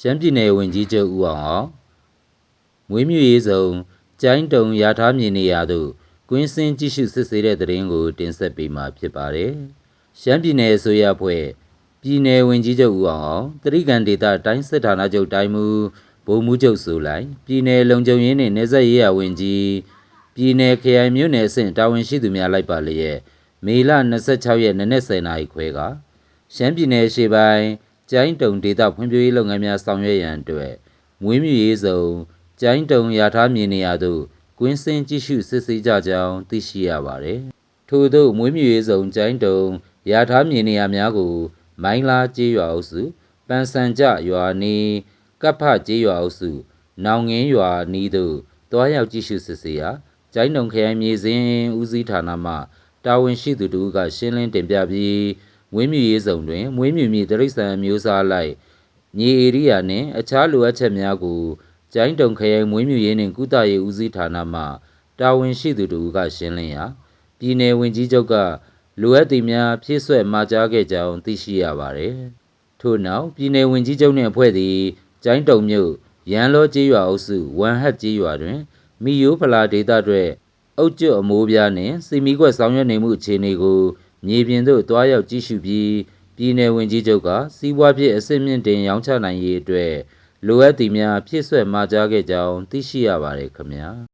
ရှမ်းပြည်နယ်ဝန်ကြီးချုပ်ဦးအောင်အောင်မွေးမြူရေးစုံကျိုင်းတုံရထားမြေနေရာသို့ကွင်းစင်းကြည့်ရှုစစ်ဆေးတဲ့တဲ့ရင်ကို တင်ဆက်ပေးမှာဖြစ်ပါတယ်။ရှမ်းပြည်နယ်အစိုးရအဖွဲ့ပြည်နယ်ဝန်ကြီးချုပ်ဦးအောင်အောင်တရိကန်ဒေသတိုင်းစစ်ဌာနချုပ်တိုင်းမူဗိုလ်မှူးချုပ်ဆိုလိုက်ပြည်နယ်လုံခြုံရေးနှင့်နေဆက်ရေးရာဝန်ကြီးပြည်နယ်ခရိုင်မြို့နယ်အဆင့်တာဝန်ရှိသူများလိုက်ပါလျက်မေလ26ရက်နေ့နက်10:00နာရီခွဲကရှမ်းပြည်နယ်ရှေ့ပိုင်း ကျိုင်းတုံဒေသဖွံ့ဖြိုးရေးလုပ်ငန်းများဆောင်ရွက်ရန်အတွက်မွေးမြူရေးစုံကျိုင်းတုံရထားမြေနေရာသို့ကွင်းစင်းကြည့်ရှုစစ်ဆေးကြကြောင်းသိရှိရပါသည်။ထို့သောမွေးမြူရေးစုံကျိုင်းတုံရထားမြေနေရာများကို မိုင်းလားကျေးရွာအုပ်စုပန်းစံကြရွာနီးကပ်ဖကျေးရွာအုပ်စုနောင်ငင်းရွာနီးသို့တွားရောက်ကြည့်ရှုစစ်ဆေးရာကျိုင်းတုံခရိုင်မြေစင်းဦးစီးဌာနမှတာဝန်ရှိသူတို့ကရှင်းလင်းတင်ပြပြီး မွေးမြူရေးစုံတွင်မွေးမြူမည့်တရိษံမျိုးစားလိုက်မြေဧရိယာနှင့်အခြားလိုအပ်ချက်များကိုကျိုင်းတုံခရိုင်မွေးမြူရေးနှင့်ကုသရေးဦးစီးဌာနမှတာဝန်ရှိသူတို့ကရှင်းလင်းရာပြည်내ဝင်ကြီးချုပ်ကလိုအပ်သည်များဖြည့်ဆွက်မှာကြားခဲ့ကြောင်းသိရှိရပါသည်ထို့နောက်ပြည်내ဝင်ကြီးချုပ်နှင့်အဖွဲ့သည်ကျိုင်းတုံမြို့ရန်လောကျေးရွာအုပ်စုဝမ်ဟတ်ကျေးရွာတွင်မီယိုဖလာဒေတာတွင်အုတ်ကျွတ်အမိုးပြားနှင့်စီမီကွက်ဆောင်ရွက်နေမှုအခြေအနေကို မြေပြင်သို့တွားရောက်ကြည့်ရှုပြီးပြည်내ဝင်ကြီးချုပ်ကစီးပွားဖြစ်အဆင့်မြင့်တင်ရောင်းချနိုင်ရေးအတွက်လိုအပ်သည်များဖြည့်ဆွက်မှာကြားခဲ့ကြောင်းသိရှိရပါတယ်ခင်ဗျာ။